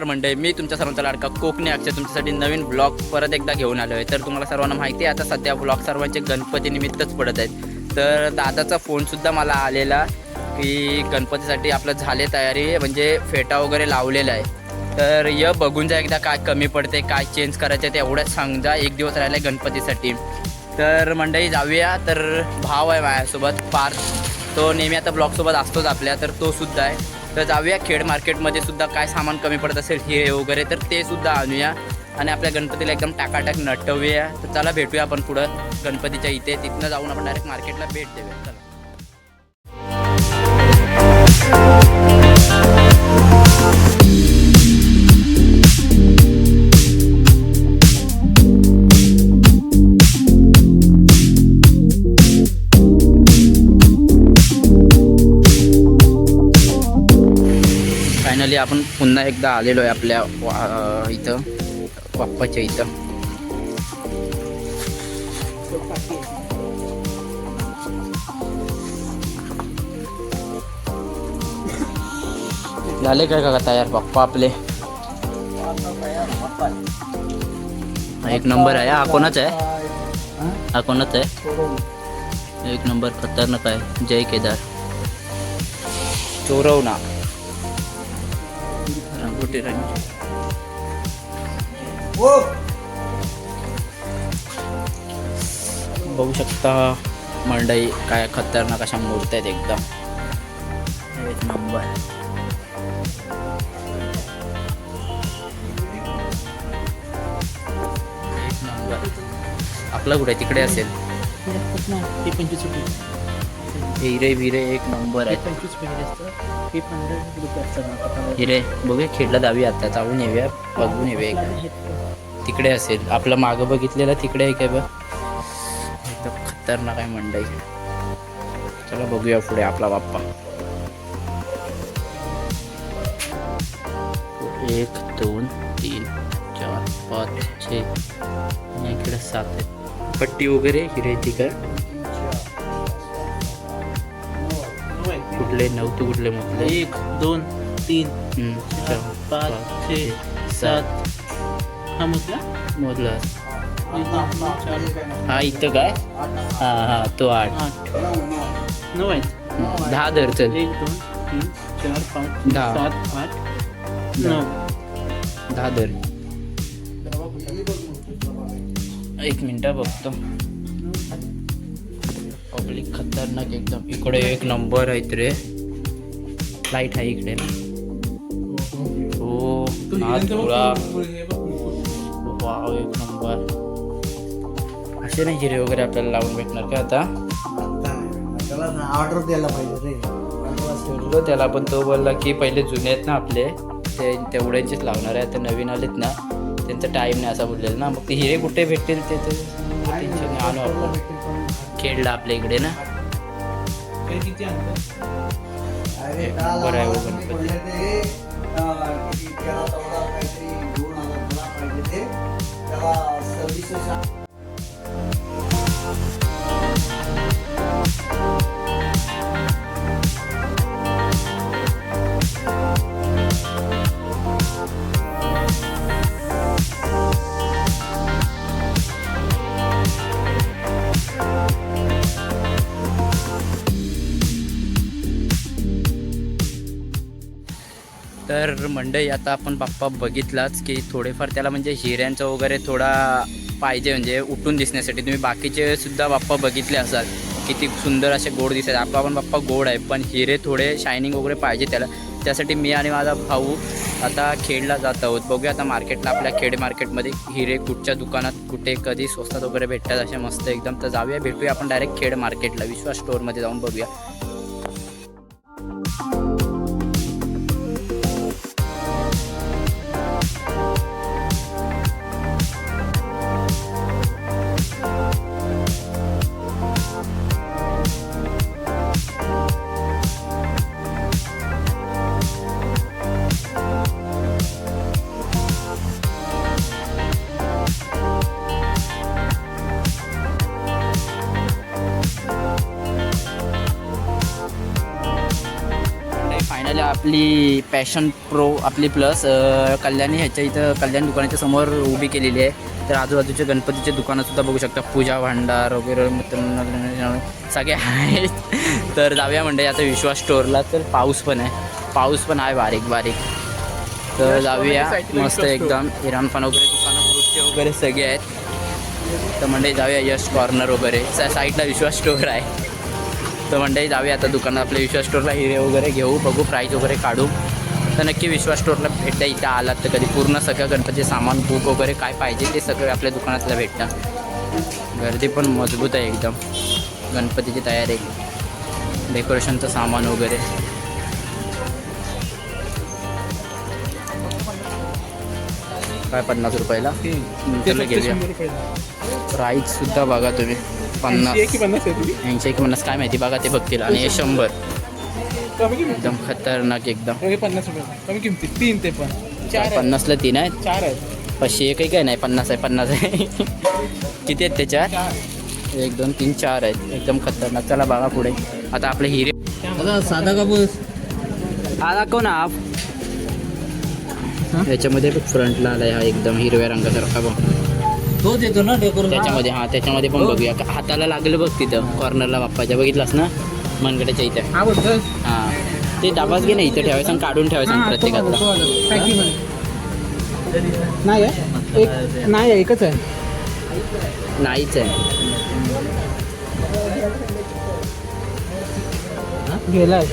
नमस्कार मंडळी मी तुमच्या सर्वांचा लाडका कोकणी अक्षय. तुमच्यासाठी नवीन ब्लॉग परत एकदा घेऊन आलो आहे तर तुम्हाला सर्वांना माहिती आहे आता सध्या ब्लॉग सर्वांचे गणपती निमित्तच पडत आहेत. तर दादाचा फोनसुद्धा मला आलेला की गणपतीसाठी आपलं झाले तयारी म्हणजे फेटा वगैरे लावलेला आहे. तर य बघून जा एकदा काय कमी पडते काय चेंज करायचं ते एवढंच समजा एक दिवस राहिला आहे गणपतीसाठी. तर मंडळी जाऊया. तर भाव आहे माझ्यासोबत पार्थ तो नेहमी आता ब्लॉगसोबत असतोच आपल्या तर तो सुद्धा आहे. तर जाऊया. खेड मार्केटमध्ये सुद्धा काय सामान कमी पडत असेल हे वगैरे तर ते सुद्धा आणूया. आणि आपल्या गणपतीला एकदम टाकाटाक नटवूया. तर चला भेटूया आपण पुढं गणपतीच्या इथे. तिथनं जाऊन आपण डायरेक्ट मार्केटला भेट देऊया. चला. फायनली आपण पुन्हा एकदा आलेलो आहे आपल्या वा- इथं बाप्पाच्या इथं. झाले काय का तयार? बाप्पा आपले. एक नंबर आहे. हा कोणाच आहे? हा कोणाच आहे? एक नंबर खतरनाक आहे. जय केदार. चोरवना रांगोटी रांग बघू शकता मंडई काय खतरनाक अशा मूर्त्या आहेत एकदम. एक नंबर. एक नंबर. आपला कुठे? तिकडे असेल. हे पंचवीस रुपये हिरे बिरे एक नंबर आहे. पंचवीस रुपये असतं पंधरा रुपये असतं हिरे बघूया खेडला जाऊया आता. जाऊन येऊया बघून येऊया एकदा. तिकडे असेल. आपलं मागं बघितलेलं तिकडे आहे काय बघ? एकदम खतरनाक आहे मंडई. चला बघूया पुढे आपला बाप्पा. एक दोन तीन चार पाच छे. आणि इकडे सात आहे पट्टी वगैरे हिरेची काय कुठले नव्हते कुठले म्हटले? एक दोन तीन चार पाच छे सात. हा मोजला? तीन चार. हा इथं काय? हा हा तो आठ. आठ नऊ आहेत दहा धर चल. एक दोन तीन चार पाच दहा. सात आठ नऊ. दहा धर. एक मिनिट बघतो. पब्लिक खतरनाक एकदम. इकडे एक नंबर आहेत रे लाइट आहे इकडे. ना हो वाव एक नंबर असे नाही हिरे वगैरे आपल्याला लावून भेटणार का आता? त्याला ऑर्डर द्यायला पाहिजे रे. त्याला पण तो बोलला की पहिले जुने आहेत ना आपले ते तेवढ्यांचेच लावणार आहे आता नवीन आलेत ना. त्यांचा टाईम नाही असा बोललेला ना. मग ते हिरे कुठे भेटतील ते टेन्शन आणू आपण. खेळला आपल्या इकडे ना नंबर आहे हो गणपती. तर मंडई आता आपण बाप्पा बघितलाच की थोडेफार त्याला म्हणजे हिऱ्यांचं वगैरे थोडा पाहिजे म्हणजे उठून दिसण्यासाठी. तुम्ही बाकीचे सुद्धा बाप्पा बघितले असाल. किती सुंदर असे गोड दिसतात. आपला पण बाप्पा गोड आहे पण हिरे थोडे शायनिंग वगैरे पाहिजे त्याला. त्यासाठी मी आणि माझा भाऊ आता खेडला जात आहोत. बघूया आता मार्केटला आपल्या खेड मार्केटमध्ये हिरे कुठच्या दुकानात कुठे कधी स्वस्तात वगैरे भेटतात असे मस्त एकदम. तर जाऊया भेटूया आपण डायरेक्ट खेड मार्केटला विश्वास स्टोअरमध्ये जाऊन बघूया. आपली पॅशन प्रो आपली प्लस कल्याणी ह्याच्या इथं कल्याण दुकानाच्या समोर उभी केलेली आहे. तर आजूबाजूचे गणपतीचे दुकानं सुद्धा बघू शकता. पूजा भांडार वगैरे मित्र- सगळे आहेत. तर जाऊया म्हणजे आता विश्वास स्टोअरला तर पाऊस पण आहे. पाऊस पण आहे बारीक बारीक. तर जाऊया. मस्त एकदम. इराण पण वगैरे दुकानं फ्रूटचे वगैरे सगळे आहेत. तर म्हणजे जाऊया यश कॉर्नर वगैरे. साईडला विश्वास स्टोअर आहे. तर मंडळी जाऊया आता दुकानात आपल्या विश्वास स्टोरला हिरे वगैरे घेऊ बघू प्राईज वगैरे काढू. तर नक्की विश्वास स्टोरला भेटता इथं आलात तर कधी पूर्ण सगळं गणपतीचे सामान बुक वगैरे काय पाहिजे ते सगळं आपल्या दुकानातलं भेटतं. गर्दी पण मजबूत आहे एकदम. गणपतीची तयारी. डेकोरेशनचं सामान वगैरे. काय पन्नास रुपयाला? घेऊया. प्राईस सुद्धा बघा तुम्ही पन्नास. ऐंशी एक पन्नास काय माहिती बघा ते बघतील. आणि हे शंभर. एकदम खतरनाक एकदम. पन्नास रुपये. कमी किमती? तीन ते पण. पन्नासला तीन आहेत? चार आहेत. पाचशे एकही काय नाही पन्नास आहे पन्नास आहे. किती आहेत त्याच्यात चार? एक दोन तीन चार आहेत. एकदम खतरनाक. चला बघा पुढे. आता आपले हिरे साधा कापूस. दाखव ना आप? याच्यामध्ये फ्रंटला आलाय हा एकदम हिरव्या रंगासारखा बघ. तो देतो ना डेकोरेशन त्याच्यामध्ये हा त्याच्यामध्ये पण बघूया. का- हाताला लागलं बघ तिथं कॉर्नरला बाप्पाच्या. बघितलास ना? मनगटाच्या इथं. हा हा. ते डबाच घे ना इथं ठेवायचं आणि काढून ठेवायचं प्रत्येकातला नाही आहे? एक नाही आहे, एकच आहे. नाहीच आहे. गेलाय.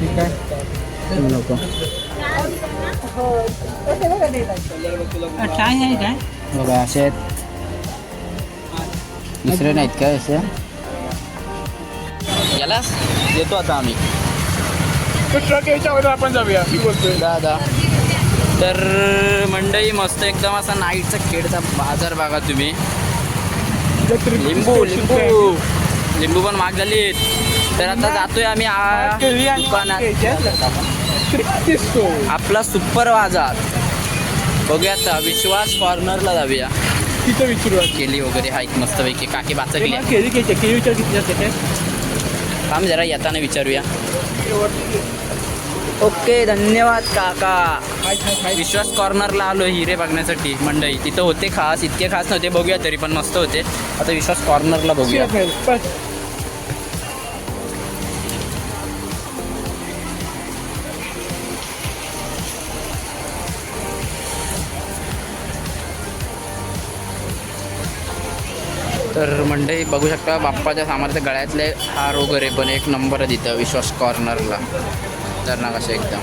ठीक आहे. नको. काय आहे काय? बघा असे आहेत. दुसरे नाहीत का असे? याला येतो आता आम्ही. ट्रक आपण जाऊया. मी बोलतोय दादा तर मंडई मस्त एकदम असा नाईटचा खेळचा बाजार बघा तुम्ही. लिंबू लिंबू. लिंबू पण महाग झालीत. तर आता जातोय आम्ही आ- आपला सुपर बाजार. बघूया आता विश्वास कॉर्नरला जाऊया. तिथं विचारू केली वगैरे आहेत मस्तपैकी काकी बाचकली. केळी घ्यायची केळी विचार किती असते थांब जरा येताना विचारूया. ओके धन्यवाद काका. विश्वास कॉर्नरला आलो हिरे बघण्यासाठी मंडई तिथं होते खास इतके खास नव्हते बघूया तरी पण मस्त होते. आता विश्वास कॉर्नरला बघूया. तर मंडई बघू शकता बाप्पाच्या सामर्थ्य गळ्यातले हार वगैरे पण एक नंबर आहे तिथं विश्वास कॉर्नरला. तर ना कसे एकदम.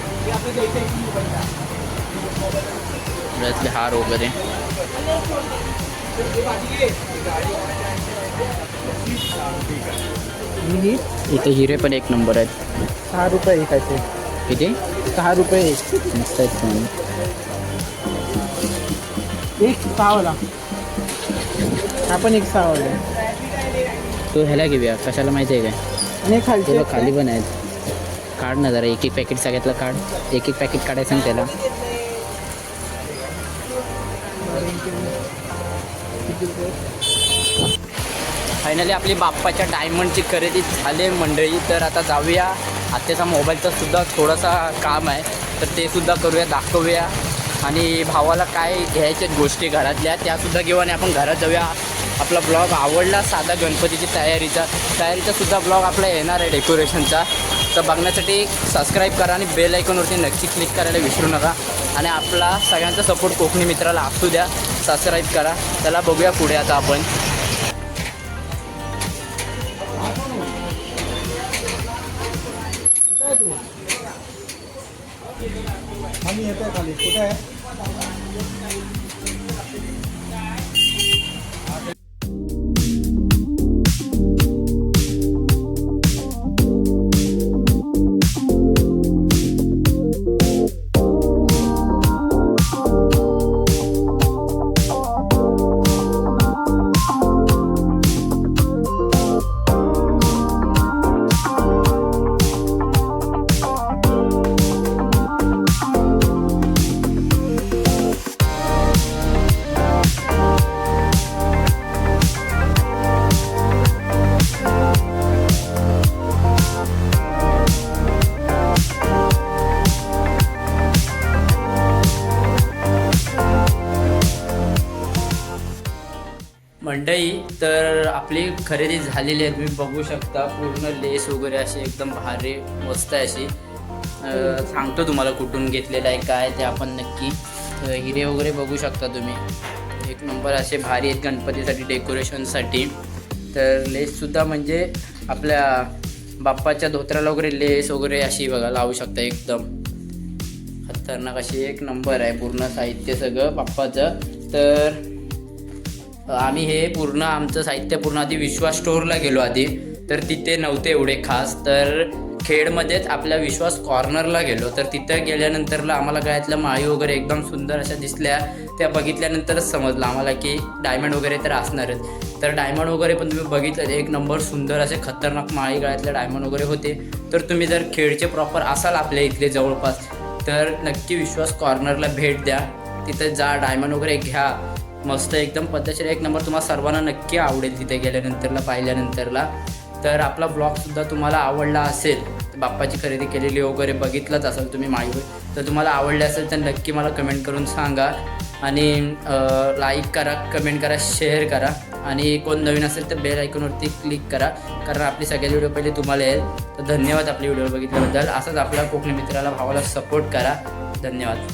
गळ्यातले हार वगैरे इथे हिरे पण एक नंबर आहेत. सहा रुपये एकाचे किती? सहा रुपये मस्त आहेत. एक सहावाला हा पण एक सहावाला तो ह्याला घेऊया. कशाला माहिती आहे काय? ते खालचे बघ खाली पण आहेत. काढ ना जरा. एक एक पॅकेट सगळ्यातलं काढ. एक एक पॅकेट काढायचं ना त्याला. फायनली आपली बाप्पाच्या डायमंडची खरेदी झाली मंडळी. तर आता जाऊया. आत्याचा मोबाईलचा सुद्धा थोडासा काम आहे. तर ते सुद्धा करूया दाखवूया. आणि भावाला काय घ्यायच्या गोष्टी घरातल्या त्यासुद्धा घेऊ आणि आपण घरात जाऊया. आपला ब्लॉग आवडला साधा गणपतीची तयारीचा. तयारीचासुद्धा ब्लॉग आपला येणार आहे डेकोरेशनचा तर बघण्यासाठी सबस्क्राईब करा आणि बेल ऐकूनवरती नक्की क्लिक करायला विसरू नका. आणि आपला सगळ्यांचा सपोर्ट कोकणी मित्राला असू द्या. सबस्क्राईब करा. त्याला बघूया पुढे आता आपण. आम्ही येतोय खाली. कुठे आहे? मंडई तर आपली खरेदी झालेली आहे. तुम्ही बघू शकता पूर्ण लेस वगैरे अशी एकदम भारी मस्त आहे अशी. सांगतो तुम्हाला कुठून घेतलेलं आहे काय ते आपण नक्की. हिरे वगैरे बघू शकता तुम्ही. एक नंबर असे भारी आहेत गणपतीसाठी डेकोरेशनसाठी तर लेससुद्धा म्हणजे आपल्या बाप्पाच्या धोत्राला वगैरे लेस वगैरे अशी बघा लावू शकता एकदम. खतरनाक अशी एक नंबर आहे पूर्ण साहित्य सगळं बाप्पाचं. तर आम्ही हे पूर्ण आमचं साहित्य पूर्ण आधी विश्वास स्टोअरला गेलो आधी. तर तिथे नव्हते एवढे खास. तर खेडमध्येच आपल्या विश्वास कॉर्नरला गेलो. तर तिथं गेल्यानंतरला आम्हाला गळ्यातल्या माळी वगैरे एकदम सुंदर अशा दिसल्या. त्या बघितल्यानंतरच समजलं आम्हाला की डायमंड वगैरे तर असणारच. तर डायमंड वगैरे पण तुम्ही बघितलं एक नंबर सुंदर असे खतरनाक माळी गळ्यातले डायमंड वगैरे होते. तर तुम्ही जर खेडचे प्रॉपर असाल आपल्या इथले जवळपास तर नक्की विश्वास कॉर्नरला भेट द्या. तिथं जा डायमंड वगैरे घ्या. मस्त एकदम पद्धतशीर एक नंबर तुम्हाला सर्वांना नक्की आवडेल तिथे गेल्यानंतरला पाहिल्यानंतरला. तर आपला ब्लॉगसुद्धा तुम्हाला आवडला असेल बाप्पाची खरेदी केलेली वगैरे बघितलंच असेल तुम्ही माईवर तर तुम्हाला आवडले असेल तर नक्की मला कमेंट करून सांगा. आणि लाईक करा कमेंट करा शेअर करा. आणि कोण नवीन असेल तर बेल आयकॉनवरती क्लिक करा. कारण आपली सगळे व्हिडिओ पहिले तुम्हाला येईल. तर धन्यवाद आपली व्हिडिओ बघितल्याबद्दल. असंच आपल्या कोकणी मित्राला भावाला सपोर्ट करा. धन्यवाद.